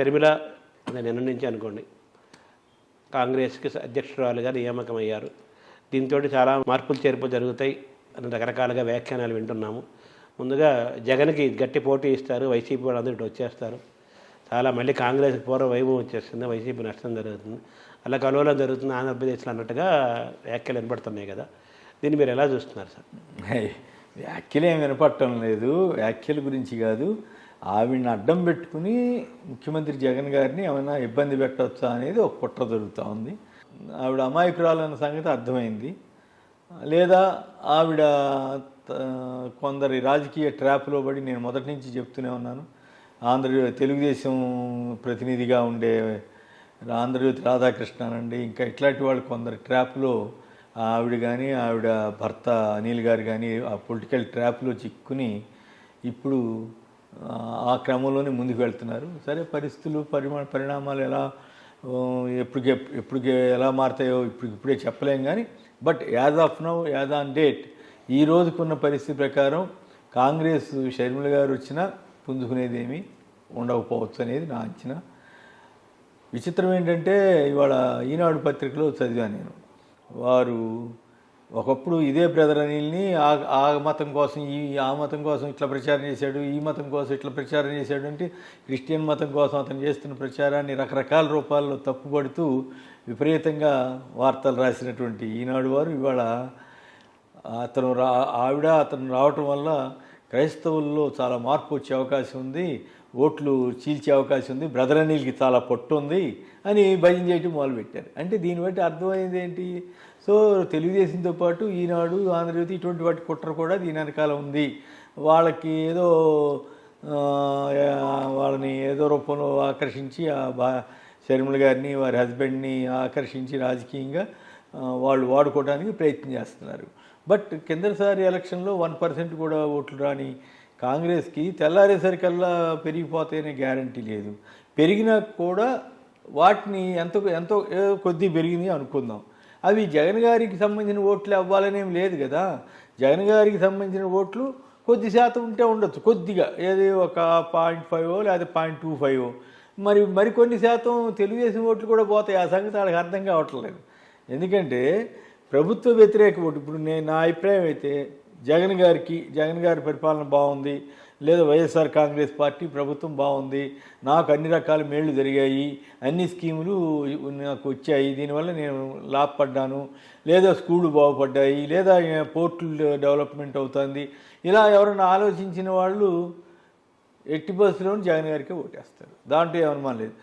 షర్మిల నేను నిన్న నుంచి అనుకోండి. కాంగ్రెస్కి అధ్యక్షురాలుగా నియామకమయ్యారు. దీంతో చాలా మార్పులు చేర్పులు జరుగుతాయి అని రకరకాలుగా వ్యాఖ్యానాలు వింటున్నాము. ముందుగా జగన్కి గట్టి పోటీ ఇస్తారు వైసీపీ వాళ్ళందరూ ఇటు వచ్చేస్తారు. చాలా మళ్ళీ కాంగ్రెస్ పూర్వ వైభవం వచ్చేస్తుంది వైసీపీ నష్టం జరుగుతుంది. అలా కలవలం జరుగుతుంది ఆంధ్రప్రదేశ్లో అన్నట్టుగా వ్యాఖ్యలు వినపడుతున్నాయి కదా. దీన్ని మీరు ఎలా చూస్తున్నారు సార్? వ్యాఖ్యలు ఏం వినపడటం లేదు. వ్యాఖ్యల గురించి కాదు. ఆవిడని అడ్డం పెట్టుకుని ముఖ్యమంత్రి జగన్ గారిని ఏమైనా ఇబ్బంది పెట్టవచ్చా అనేది ఒక కుట్ర జరుగుతూ ఉంది. ఆవిడ అమాయకురాలు అన్న సంగతి అర్థమైంది. లేదా ఆవిడ కొందరి రాజకీయ ట్రాప్లో పడి నేను మొదటి నుంచి చెప్తూనే ఉన్నాను. ఆంధ్ర తెలుగుదేశం ప్రతినిధిగా ఉండే ఆంధ్రజ్యోతి రాధాకృష్ణనండి ఇంకా ఇట్లాంటి వాళ్ళు కొందరు ట్రాప్లో ఆవిడ కానీ ఆవిడ భర్త అనిల్ గారు కానీ ఆ పొలిటికల్ ట్రాప్లో చిక్కుని ఇప్పుడు ఆ, క్రమంలోనే ముందుకు వెళ్తున్నారు. సరే పరిస్థితులు పరిమా పరిణామాలు ఎలా ఎప్పటికే ఎప్పటికే ఎలా మారుతాయో ఇప్పుడు ఇప్పుడే చెప్పలేం కానీ but as of now as on date ఈ రోజుకున్న పరిస్థితి ప్రకారం కాంగ్రెస్ షర్మిల గారు వచ్చినా పుంజుకునేది ఏమీ ఉండకపోవచ్చు అనేది నా అంచనా. విచిత్రం ఏంటంటే ఇవాళ ఈనాడు పత్రికలో చదివాను నేను. వారు ఒకప్పుడు ఇదే బ్రదర్ అనిల్ని ఆ ఆ మతం కోసం ఈ ఆ మతం కోసం ఇట్లా ప్రచారం చేశాడు ఈ మతం కోసం ఇట్లా ప్రచారం చేశాడు అంటే క్రిస్టియన్ మతం కోసం అతను చేస్తున్న ప్రచారాన్ని రకరకాల రూపాల్లో తప్పుపడుతూ విపరీతంగా వార్తలు రాసినటువంటి ఈనాడు వారు. ఇవాళ అతను రా ఆవిడ అతను రావటం వల్ల క్రైస్తవుల్లో చాలా మార్పు వచ్చే అవకాశం ఉంది. ఓట్లు చీల్చే అవకాశం ఉంది బ్రదర్ అనిల్కి చాలా పొట్టు ఉంది అని భజన చేయటం మొదలుపెట్టారు. అంటే దీన్ని బట్టి అర్థమైంది ఏంటి? సో తెలుగుదేశంతో పాటు ఈనాడు ఆంధ్రజ్యోతి ఇటువంటి వాటి కుట్ర కూడా దీని వెనకాల ఉంది. వాళ్ళకి ఏదో వాళ్ళని ఏదో రూపంలో ఆకర్షించి ఆ బా శర్మిల గారిని వారి హస్బెండ్ని ఆకర్షించి రాజకీయంగా వాళ్ళు వాడుకోవడానికి ప్రయత్నం చేస్తున్నారు. బట్ కిందసారి ఎలక్షన్లో వన్ పర్సెంట్ కూడా ఓట్లు రాని కాంగ్రెస్కి తెల్లారేసరికల్లా పెరిగిపోతాయనే గ్యారంటీ లేదు. పెరిగినా కూడా వాటిని ఎంతో ఎంతో ఏదో కొద్ది పెరిగింది అనుకుందాం. అవి జగన్ గారికి సంబంధించిన ఓట్లు అవ్వాలనేం లేదు కదా. జగన్ గారికి సంబంధించిన ఓట్లు కొద్ది శాతం ఉంటే ఉండొచ్చు. కొద్దిగా ఏది ఒక పాయింట్ ఫైవ్ లేదా పాయింట్ టూ ఫైవ్. మరి మరికొన్ని శాతం తెలుగుదేశం ఓట్లు కూడా పోతాయి. ఆ సంగతి వాళ్ళకి అర్థం కావట్లేదు. ఎందుకంటే ప్రభుత్వ వ్యతిరేక ఓటు ఇప్పుడు నేను నా అభిప్రాయం అయితే జగన్ గారికి జగన్ గారి పరిపాలన బాగుంది లేదా వైఎస్ఆర్ కాంగ్రెస్ పార్టీ ప్రభుత్వం బాగుంది నాకు అన్ని రకాల మేళ్ళు జరిగాయి అన్ని స్కీములు నాకు వచ్చాయి దీనివల్ల నేను లాభపడ్డాను లేదా స్కూళ్ళు బాగుపడ్డాయి లేదా పోర్టులు డెవలప్మెంట్ అవుతుంది ఇలా ఎవరైనా ఆలోచించిన వాళ్ళు ఎట్టి బస్సులో జగన్ గారికి ఓటేస్తారు. దాంట్లో ఏమనుమానం లేదు.